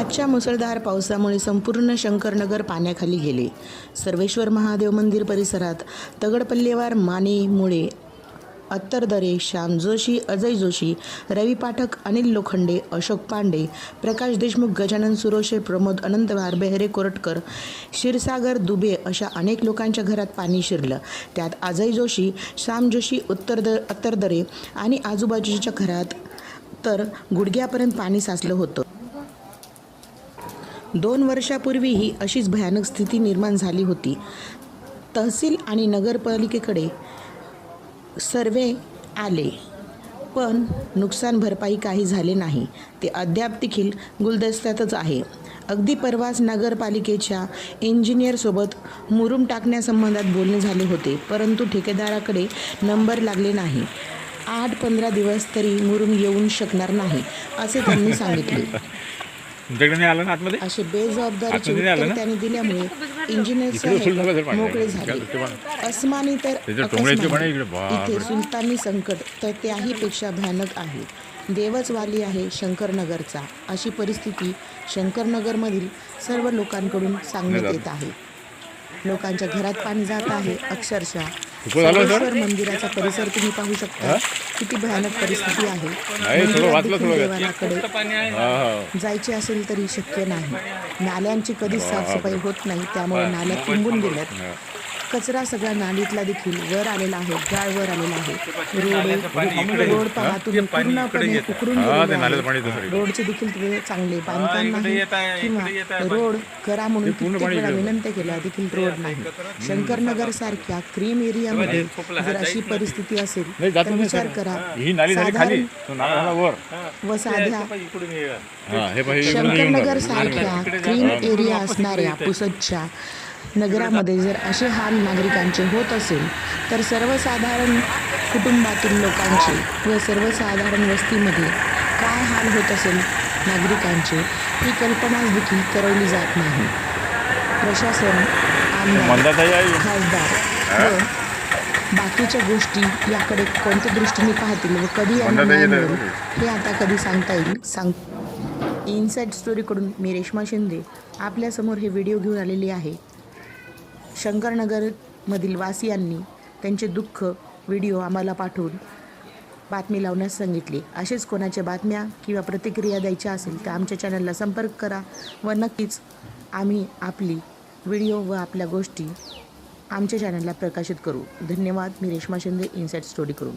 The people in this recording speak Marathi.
आजच्या मुसळधार पावसामुळे संपूर्ण शंकरनगर पाण्याखाली गेले. सर्वेश्वर महादेव मंदिर परिसरात तगडपल्लेवार माने मुळे अत्तरदरे श्याम जोशी अजय जोशी रवी पाठक अनिल लोखंडे अशोक पांडे प्रकाश देशमुख गजानन सुरोशे प्रमोद अनंतवार बेहरे कोरटकर क्षीरसागर दुबे अशा अनेक लोकांच्या घरात पाणी शिरलं. त्यात अजय जोशी श्याम जोशी उत्तरद अत्तरदरे आणि आजूबाजूच्या घरात तर गुडघ्यापर्यंत पाणी साचलं होतं. दोन वर्षापूर्वी ही अशीच भयानक स्थिती निर्माण झाली होती. तहसील आणि नगरपालिकेकडे सर्वे आले पण नुकसान भरपाई काही झाले नाही. ते अद्याप देखील गुलदस्त्यातच आहे. अगदी परवाच नगरपालिकेच्या इंजिनियरसोबत मुरुम टाकण्यासंबंधात बोलणे झाले होते परंतु ठेकेदाराकडे नंबर लागले नाही. आठ पंधरा दिवस तरी मुरुम येऊ शकणार नाही असे त्यांनी सांगितले. तुमच्याकडे नाही आलं ना आतमध्ये असे बेजबाबदारीचे आतमध्ये आलं उत्तर ना? त्यांनी दिल्यामुळे इंजिनियर इकडे साहेब पाणी. मोकळे इकडे झाले पाणी. अस्मानी तर त्याच्या टोंगळ्याचे अकस्मानी. पाणी इकडे बापरे. इथे सुलतानी संकट तर त्याहीपेक्षा भयानक आहे देवच वाली आहे शंकरनगरचा अशी परिस्थिती शंकरनगरमधील सर्व लोकांकडून सांगण्यात येत आहे लोकांच्या घरात पाणी जात आहे अक्षरशः? सर्वेश्वर मंदिराचा परिसर तुम्ही पाहू शकता. किती भयानक परिस्थिती आहे. जायचे असेल तरी शक्य नाही. नाल्यांची कधीच साफसफाई होत नाही त्यामुळे नाल्या तुंबून गेल्यात. कचरा सगळ्या नालीतला देखील वर आलेला आहे गाळ वर आलेला आहे. रोड रोड पहा तुम्ही पूर्णपणे हा, सगळीकडे. रोडचे देखील तिथे चांगले बांधकाम नाही किंवा रोड करा म्हणून कित्येक वेळा विनंती केल्या देखील रोड नाही. शंकरनगर सारख्या क्रीम एरियामध्ये जर अशी परिस्थिती असेल नाही जात तर विचार सर. करा. ही नाली झाली खाली. साधारण तो नाला झाला वर. व साध्या शंकरनगर. सारख्या क्रीम एरिया असणाऱ्या पुसदच्या नगरामध्ये जर असे हाल नागरिकांचे होत असेल तर सर्वसाधारण कुटुंबातील लोकांचे व सर्वसाधारण वस्तीमध्ये काय हाल होत असेल नागरिकांचे ही कल्पनाच देखील करवली जात नाही. प्रशासन आमदार खासदार व बाकीच्या गोष्टी याकडे कोणत्या दृष्टीने पाहतील व कधी यांना हे आता कधी सांगता येईल सांग. इनसाईड स्टोरीकडून मी रेश्मा शिंदे आपल्यासमोर हे व्हिडिओ घेऊन आलेली आहे. शंकरनगरमधील वासियांनी त्यांचे दुःख व्हिडिओ आम्हाला पाठवून बातमी लावण्यास सांगितली. असेच कोणाच्या बातम्या किंवा प्रतिक्रिया द्यायच्या असेल तर आमच्या चॅनलला संपर्क करा व नक्कीच आम्ही आपली व्हिडिओ व आपल्या गोष्टी आमच्या चॅनलला प्रकाशित करू. धन्यवाद. मी रेश्मा शिंदे इन्साईट स्टोरी करून